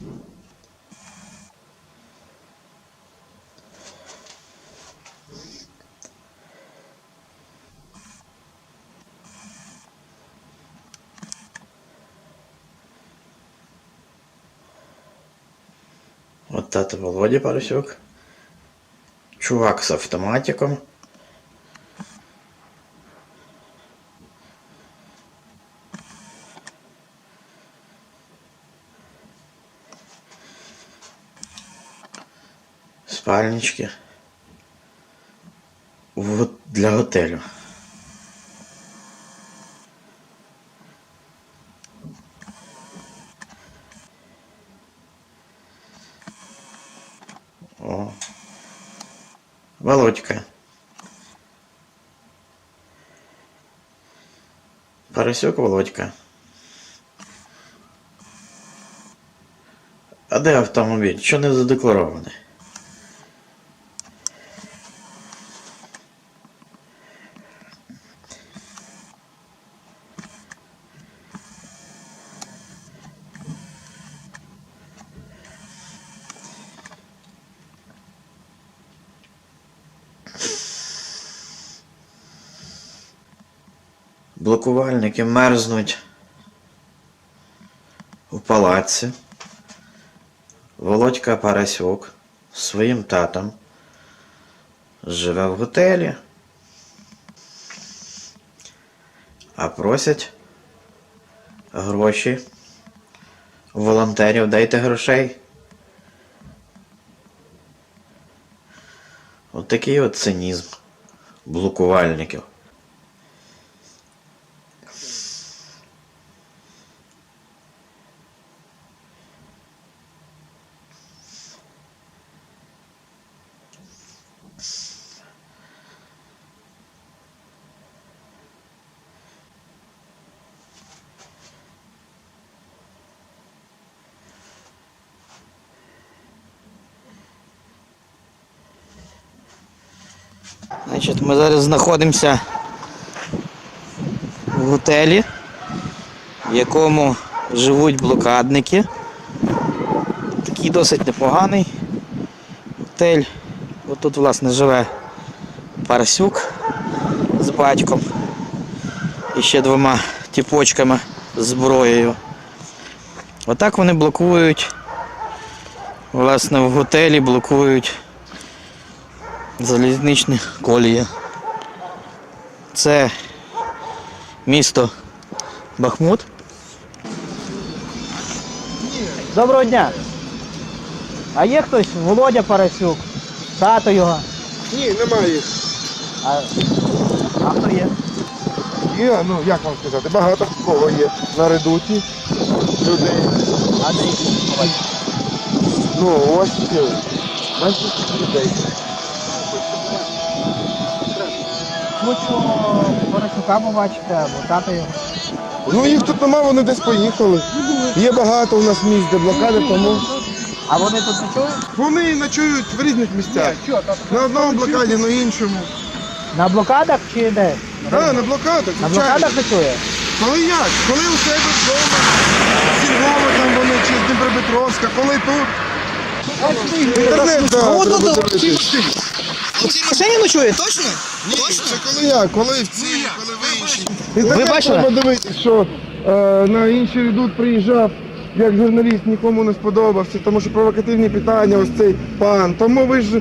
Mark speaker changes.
Speaker 1: От тато Володя Парасюк. Чувак с автоматиком. Спальнички. Для готелю. О. Володька. Парасюк Володька. А де автомобіль? Що не задекларований? Блокувальники мерзнуть у палаці. Володька Парасюк з своїм татом живе в готелі. А просять гроші волонтерів дайте грошей. От от цинізм блокувальників. Значить, ми зараз знаходимося в готелі, в якому живуть блокадники. Такий досить непоганий готель. От тут, власне, живе Парасюк з батьком і ще двома тіпочками з зброєю. Отак вони блокують, власне, в готелі блокують залізничні колії. Це місто Бахмут. Доброго дня. А є хтось Володя Парасюк, тато його.
Speaker 2: Ні, немає.
Speaker 1: А, а хто є?
Speaker 2: Є, ну як вам сказати, багато кого є на редуті людей.
Speaker 1: А де їх?
Speaker 2: Ну ось є. Менше людей.
Speaker 1: Хочу Парасюка побачити, або тато його.
Speaker 2: Ну їх тут нема, вони десь поїхали. Є багато у нас місць, де блокади, тому
Speaker 1: А вони тут не чують?
Speaker 2: вони ночують в різних місцях. На одному блокаді, на іншому.
Speaker 1: На блокадах чи де?
Speaker 2: Так, на блокадах,
Speaker 1: На
Speaker 2: звичайно.
Speaker 1: блокадах ночує?
Speaker 2: Коли як? Коли у себе вдома, з там вони, чи з Дніпропетровська, коли тут. Інтернет, да, треба
Speaker 1: тут, У цій машині ночує, точно?
Speaker 2: Ні, це коли я, Коли в цій, коли в іншій. Інтернет
Speaker 1: бачили?
Speaker 2: треба дивитися, що е, на інший редут приїжджав, як журналіст нікому не сподобався, тому що провокативні питання ось цей пан. Тому ви ж